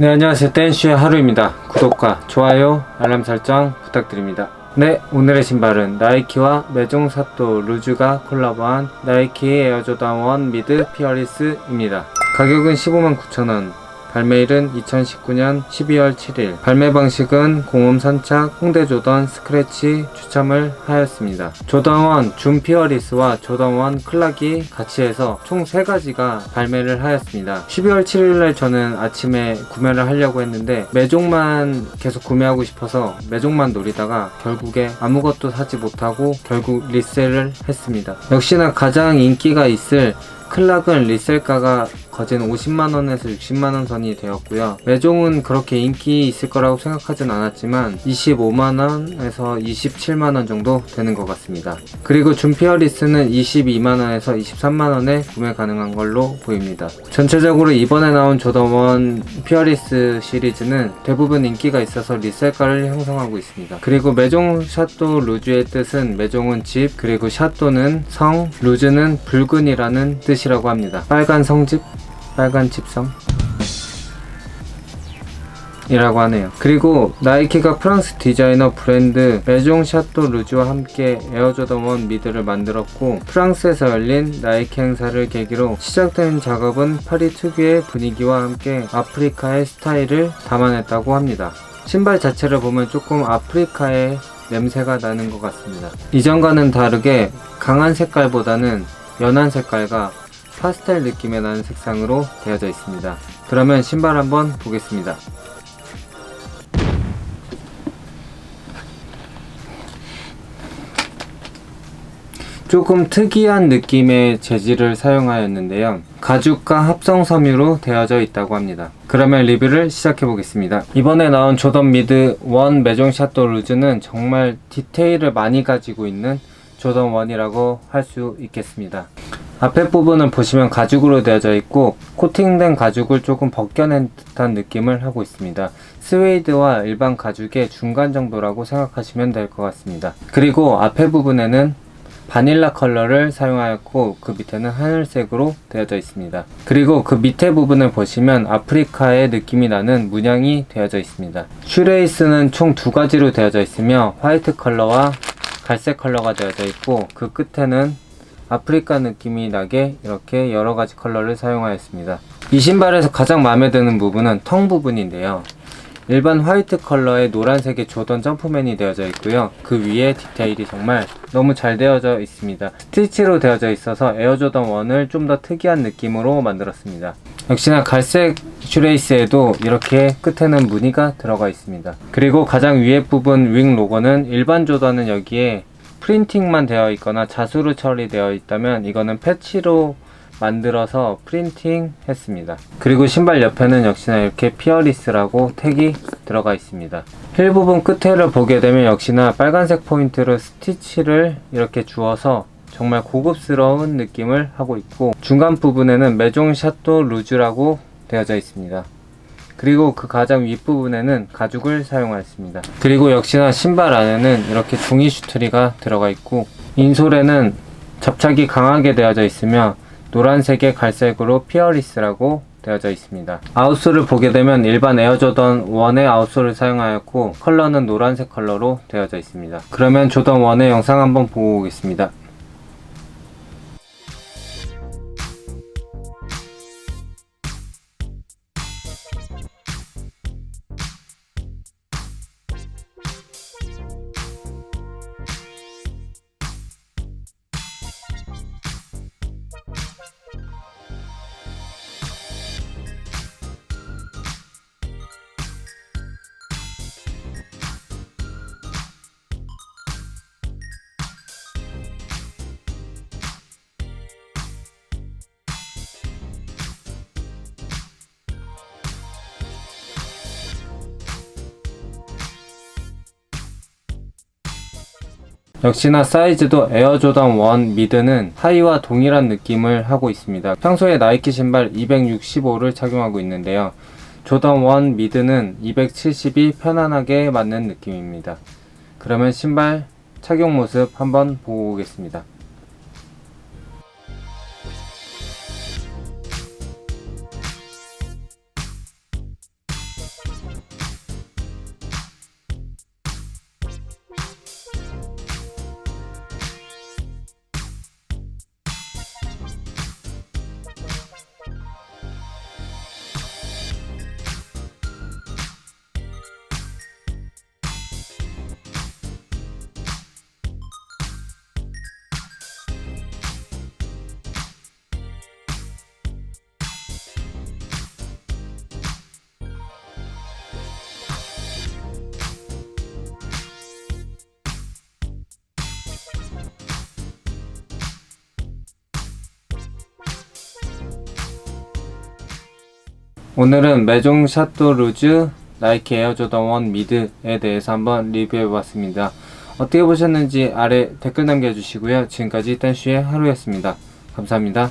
네, 안녕하세요. 댄슈의 하루입니다. 구독과 좋아요, 알람 설정 부탁드립니다. 네, 오늘의 신발은 나이키와 메종사또 루즈가 콜라보한 나이키 에어조단 1 미드 피어리스입니다. 가격은 15만 9천원. 발매일은 2019년 12월 7일. 발매 방식은 공홈 선착, 홍대 조던, 스크래치 추첨을 하였습니다. 조던 1줌 피어리스와 조던 1 클락이 같이 해서 총 3가지가 발매를 하였습니다. 12월 7일날 저는 아침에 구매를 하려고 했는데 매종만 계속 구매하고 싶어서 매종만 노리다가 결국에 아무것도 사지 못하고 결국 리셀을 했습니다. 역시나 가장 인기가 있을 클락은 리셀가가 거진 50만원에서 60만원 선이 되었고요. 매종은 그렇게 인기 있을 거라고 생각하진 않았지만 25만원에서 27만원 정도 되는 것 같습니다. 그리고 준피어리스는 22만원에서 23만원에 구매 가능한 걸로 보입니다. 전체적으로 이번에 나온 조던 1 피어리스 시리즈는 대부분 인기가 있어서 리셀가를 형성하고 있습니다. 그리고 매종 샷도 루즈의 뜻은 매종은 집, 그리고 샷도는 성, 루즈는 붉은이라는 뜻이라고 합니다. 빨간 성집, 빨간 집성 이라고 하네요. 그리고 나이키가 프랑스 디자이너 브랜드 메종 샤또 루즈와 함께 에어조던 1 미드를 만들었고 프랑스에서 열린 나이키 행사를 계기로 시작된 작업은 파리 특유의 분위기와 함께 아프리카의 스타일을 담아냈다고 합니다. 신발 자체를 보면 조금 아프리카의 냄새가 나는 것 같습니다. 이전과는 다르게 강한 색깔보다는 연한 색깔과 파스텔 느낌의 나는 색상으로 되어져 있습니다. 그러면 신발 한번 보겠습니다. 조금 특이한 느낌의 재질을 사용하였는데요. 가죽과 합성 섬유로 되어져 있다고 합니다. 그러면 리뷰를 시작해 보겠습니다. 이번에 나온 조던 미드 1 매종 샤또 루즈는 정말 디테일을 많이 가지고 있는 조던 1이라고 할 수 있겠습니다. 앞에 부분은 보시면 가죽으로 되어져 있고 코팅된 가죽을 조금 벗겨낸 듯한 느낌을 하고 있습니다. 스웨이드와 일반 가죽의 중간 정도라고 생각하시면 될 것 같습니다. 그리고 앞에 부분에는 바닐라 컬러를 사용하였고 그 밑에는 하늘색으로 되어져 있습니다. 그리고 그 밑에 부분을 보시면 아프리카의 느낌이 나는 문양이 되어져 있습니다. 슈레이스는 총 두 가지로 되어져 있으며 화이트 컬러와 갈색 컬러가 되어져 있고 그 끝에는 아프리카 느낌이 나게 이렇게 여러 가지 컬러를 사용하였습니다. 이 신발에서 가장 마음에 드는 부분은 텅 부분인데요. 일반 화이트 컬러의 노란색의 조던 점프맨이 되어져 있고요. 그 위에 디테일이 정말 너무 잘 되어져 있습니다. 스티치로 되어져 있어서 에어 조던 1을 좀 더 특이한 느낌으로 만들었습니다. 역시나 갈색 슈레이스에도 이렇게 끝에는 무늬가 들어가 있습니다. 그리고 가장 위에 부분 윙 로고는 일반 조던은 여기에 프린팅만 되어 있거나 자수로 처리되어 있다면 이거는 패치로 만들어서 프린팅 했습니다. 그리고 신발 옆에는 역시나 이렇게 피어리스라고 택이 들어가 있습니다. 힐 부분 끝에를 보게 되면 역시나 빨간색 포인트로 스티치를 이렇게 주어서 정말 고급스러운 느낌을 하고 있고 중간 부분에는 메종 샤또 루즈라고 되어져 있습니다. 그리고 그 가장 윗부분에는 가죽을 사용하였습니다. 그리고 역시나 신발 안에는 이렇게 종이 슈트리가 들어가 있고 인솔에는 접착이 강하게 되어져 있으며 노란색의 갈색으로 피어리스라고 되어져 있습니다. 아웃솔을 보게 되면 일반 에어조던 1의 아웃솔을 사용하였고 컬러는 노란색 컬러로 되어져 있습니다. 그러면 조던 1의 영상 한번 보고 오겠습니다. 역시나 사이즈도 에어 조던 1 미드는 하이와 동일한 느낌을 하고 있습니다. 평소에 나이키 신발 265를 착용하고 있는데요. 조던 1 미드는 270이 편안하게 맞는 느낌입니다. 그러면 신발 착용 모습 한번 보고 오겠습니다. 오늘은 메종 샤토루즈 나이키 에어 조던 1 미드에 대해서 한번 리뷰해봤습니다. 어떻게 보셨는지 아래 댓글 남겨주시고요. 지금까지 딴슈의 하루였습니다. 감사합니다.